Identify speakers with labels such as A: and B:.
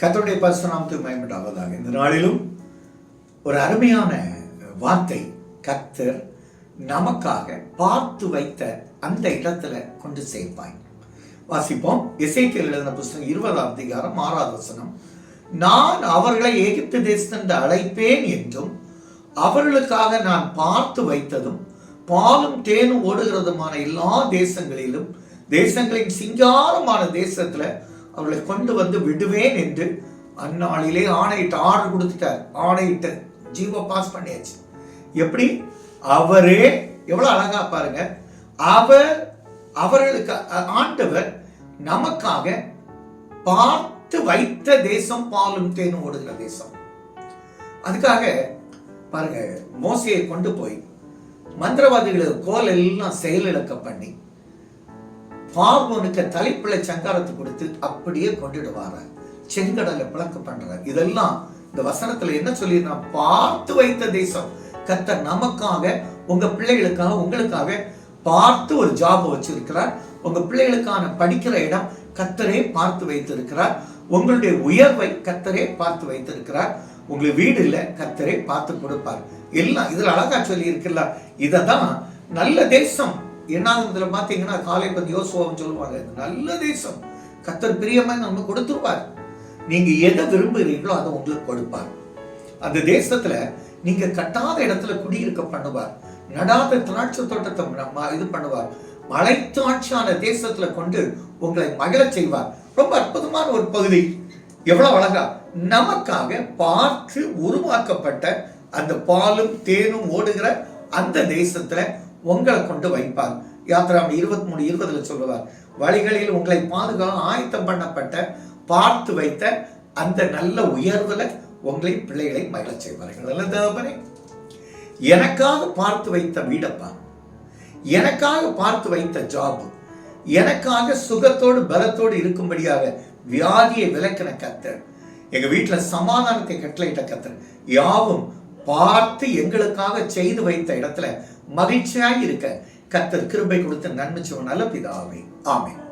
A: கத்தோடைய பரிசுநாமத்துக்கு பயன்பட்டாவதாக இந்த நாளிலும் ஒரு அருமையான வார்த்தை கத்தர் நமக்காக பார்த்து வைத்த அந்த இடத்துல கொண்டு சேர்ப்பாய். வாசிப்போம். இசைக்கியல் எழுதின புஸ்தகம் இருபதாம் அதிகாரம் ஆறாவது வசனம். நான் அவர்களை எகிப்து தேசத்திலிருந்து அழைப்பேன் என்றும் அவர்களுக்காக நான் பார்த்து வைத்ததும் பாலும் தேனும் ஓடுகிறதுமான எல்லா தேசங்களிலும் தேசங்களின் சிங்காரமான தேசத்துல அவர்களை கொண்டு வந்து விடுவேன் என்று அந்நாளிலே ஆணையிட்டு ஆர்டர் கொடுத்துட்டார். ஆணையிட்டு ஜீவோ பாஸ் பண்ணியாச்சு. எப்படி? அவரே எவ்வளோ அழகா பாருங்க. அவர் அவர்களுக்கு ஆண்டவர் நமக்காக பார்த்து வைத்த தேசம் பாலும் தேனும் ஓடுகிற தேசம். அதுக்காக பாருங்க மோசையை கொண்டு போய் மந்திரவாதிகளுக்கு கோல் எல்லாம் செயலிழக்க பண்ணி பார்வோனுக்கு தலைப்பிள்ளை சங்காரத்தை கொடுத்து அப்படியே கொண்டுடுவார. செங்கடலை பிளக்க பண்ற இதெல்லாம் இந்த வசனத்துல என்ன சொல்லியிருந்தா? பார்த்து வைத்த தேசம். கத்த நமக்காக உங்க பிள்ளைகளுக்காக உங்களுக்காக பார்த்து ஒரு ஜாப் வச்சிருக்கிறார். உங்க பிள்ளைகளுக்கான படிக்கிற இடம் கத்தரே பார்த்து வைத்திருக்கிறார். உங்களுடைய உயர்வை கத்தரே பார்த்து வைத்திருக்கிறார். உங்களுக்கு வீடு இல்லை கத்தரே பார்த்து கொடுப்பார். எல்லாம் இதுல அழகா சொல்லி இருக்குல்ல இதை தான் நல்ல தேசம். என்னாகுதுல பார்த்தீங்கன்னா காலை பத்தி யோசுவான்னு சொல்லுவாங்க நல்ல தேசம். கத்தர் பிரியமாக நம்ம கொடுத்துருவார். நீங்க எதை விரும்புகிறீங்களோ அதை உங்களுக்கு கொடுப்பார். அந்த தேசத்துல நீங்க கட்டாத இடத்துல குடியிருக்க பண்ணுவார். நடாத திராட்சை தோட்டத்தை நம்ம இது பண்ணுவார். மலைத்தாட்சியான தேசத்துல கொண்டு உங்களை மகிழச் செய்வார். ரொம்ப அற்புதமான ஒரு பகுதி. எவ்வளவு அழகா. நமக்காக பார்த்து உருவாக்கப்பட்ட அந்த பாலும் தேனும் ஓடுகிற அந்த தேசத்துல உங்களை கொண்டு வைப்பார். யாத்திராம் இருபத்தி மூணு இருபதுல சொல்லுவார் வழிகளில் உங்களை பாதுகாக்க ஆயத்தம் பண்ணப்பட்ட பார்த்து வைத்த அந்த நல்ல உயர்வுல உங்களை பிள்ளைகளை மகிழச் செய்வார்கள். தகப்பனே எனக்காக பார்த்து வைத்த வீடப்பா. எனக்காக பார்த்து வைத்த ஜாப். எனக்காக சுகத்தோடு பலத்தோடு இருக்கும்படியாக வியாதியை விளக்கின கத்தர் எங்க வீட்டுல சமாதானத்தை கட்டளையிட்ட கத்தர் யாவும் பார்த்து எங்களுக்காக செய்து வைத்த இடத்துல மகிழ்ச்சியாய் இருக்க. கத்தர் கிருபை கொடுத்த நன்மை செய்வோம் நல்ல பிதாவே. ஆமென்.